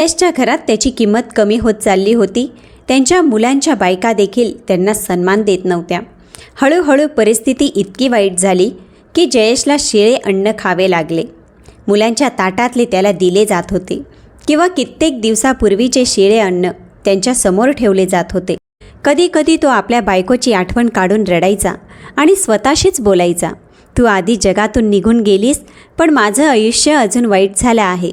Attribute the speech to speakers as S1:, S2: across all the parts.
S1: एसच्या घरात त्याची किंमत कमी होत चालली होती. त्यांच्या मुलांच्या बायका देखील त्यांना सन्मान देत नव्हत्या. हळूहळू परिस्थिती इतकी वाईट झाली की जयेशला शिळे अन्न खावे लागले. मुलांच्या ताटातले त्याला दिले जात होते किंवा कित्येक दिवसापूर्वीचे शिळे अन्न त्यांच्यासमोर ठेवले जात होते. कधी कधी तो आपल्या बायकोची आठवण काढून रडायचा आणि स्वतःशीच बोलायचा तू आधी जगातून निघून गेलीस पण माझं आयुष्य अजून वाईट झालं आहे.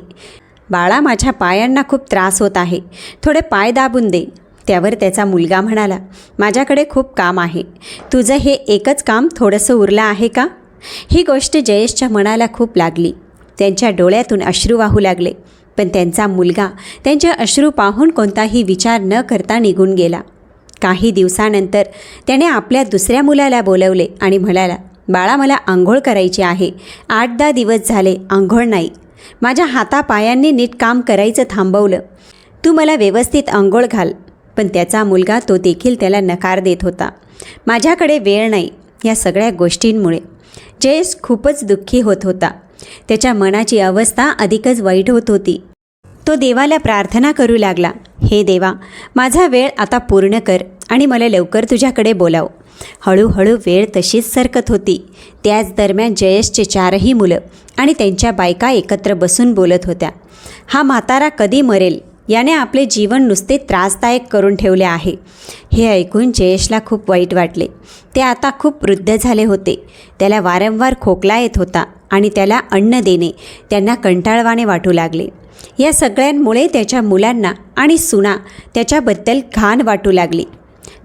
S1: बाळा माझ्या पायांना खूप त्रास होत आहे. थोडे पाय दाबून दे. त्यावर त्याचा मुलगा म्हणाला माझ्याकडे खूप काम आहे. तुझं हे एकच काम थोडंसं उरलं आहे का? ही गोष्ट जयेशच्या मनाला खूप लागली. त्यांच्या डोळ्यातून अश्रू वाहू लागले. पण त्यांचा मुलगा त्यांचे अश्रू पाहून कोणताही विचार न करता निघून गेला. काही दिवसानंतर त्याने आपल्या दुसऱ्या मुलाला बोलवले आणि म्हणाला बाळा मला आंघोळ करायची आहे. आठ दहा दिवस झाले आंघोळ नाही. माझ्या हातापायांनी नीट काम करायचं थांबवलं. तू मला व्यवस्थित आंघोळ घाल. पण त्याचा मुलगा तो देखील त्याला नकार देत होता. माझ्याकडे वेळ नाही या सगळ्या गोष्टींमुळे. जयेश खूपच दुःखी होत होता. त्याच्या मनाची अवस्था अधिकच वाईट होत होती. तो देवाला प्रार्थना करू लागला. हे देवा माझा वेळ आता पूर्ण कर आणि मला लवकर तुझ्याकडे बोलाव. हळूहळू वेळ तशीच सरकत होती. त्याच दरम्यान जयेशचे चारही मुलं आणि त्यांच्या बायका एकत्र बसून बोलत होत्या. हा म्हातारा कधी मरेल? याने आपले जीवन नुसते त्रासदायक करून ठेवले आहे. हे ऐकून जयेशला खूप वाईट वाटले. ते आता खूप वृद्ध झाले होते. त्याला वारंवार खोकला येत होता आणि त्याला अन्न देणे त्यांना कंटाळवाणे वाटू लागले. या सगळ्यांमुळे त्याच्या मुलांना आणि सुना त्याच्याबद्दल घाण वाटू लागली.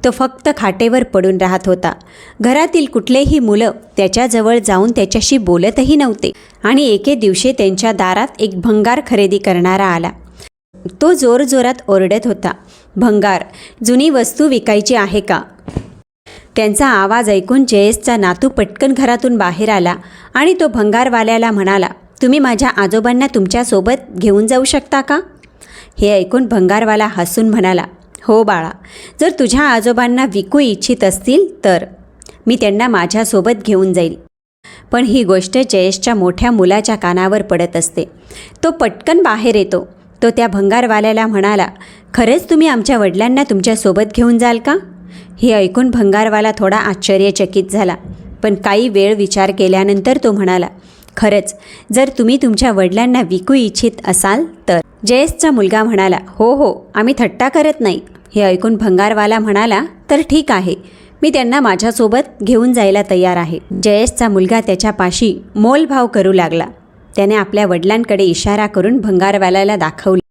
S1: तो फक्त खाटेवर पडून राहत होता. घरातील कुठलेही मुलं त्याच्याजवळ जाऊन त्याच्याशी बोलतही नव्हते. आणि एके दिवशी त्यांच्या दारात एक भंगार खरेदी करणारा आला. तो जोरजोरात ओरडत होता भंगार जुनी वस्तू विकायची आहे का? त्यांचा आवाज ऐकून जयेशचा नातू पटकन घरातून बाहेर आला आणि तो भंगारवाल्याला म्हणाला तुम्ही माझ्या आजोबांना तुमच्यासोबत घेऊन जाऊ शकता का? हे ऐकून भंगारवाला हसून म्हणाला हो बाळा जर तुझ्या आजोबांना विकू इच्छित असतील तर मी त्यांना माझ्यासोबत घेऊन जाईल. पण ही गोष्ट जयेशच्या मोठ्या मुलाच्या कानावर पडत असते. तो पटकन बाहेर येतो. तो त्या भंगारवाल्याला म्हणाला खरंच तुम्ही आमच्या वडिलांना तुमच्यासोबत घेऊन जाल का? हे ऐकून भंगारवाला थोडा आश्चर्यचकित झाला. पण काही वेळ विचार केल्यानंतर तो म्हणाला खरंच जर तुम्ही तुमच्या वडिलांना विकू इच्छित असाल तर. जयेशचा मुलगा म्हणाला हो हो आम्ही थट्टा करत नाही. हे ऐकून भंगारवाला म्हणाला तर ठीक आहे मी त्यांना माझ्यासोबत घेऊन जायला तयार आहे. जयेशचा मुलगा त्याच्यापाशी मोलभाव करू लागला. त्याने आपल्या वडिलांकडे इशारा करून भंगारवाल्याला दाखवले.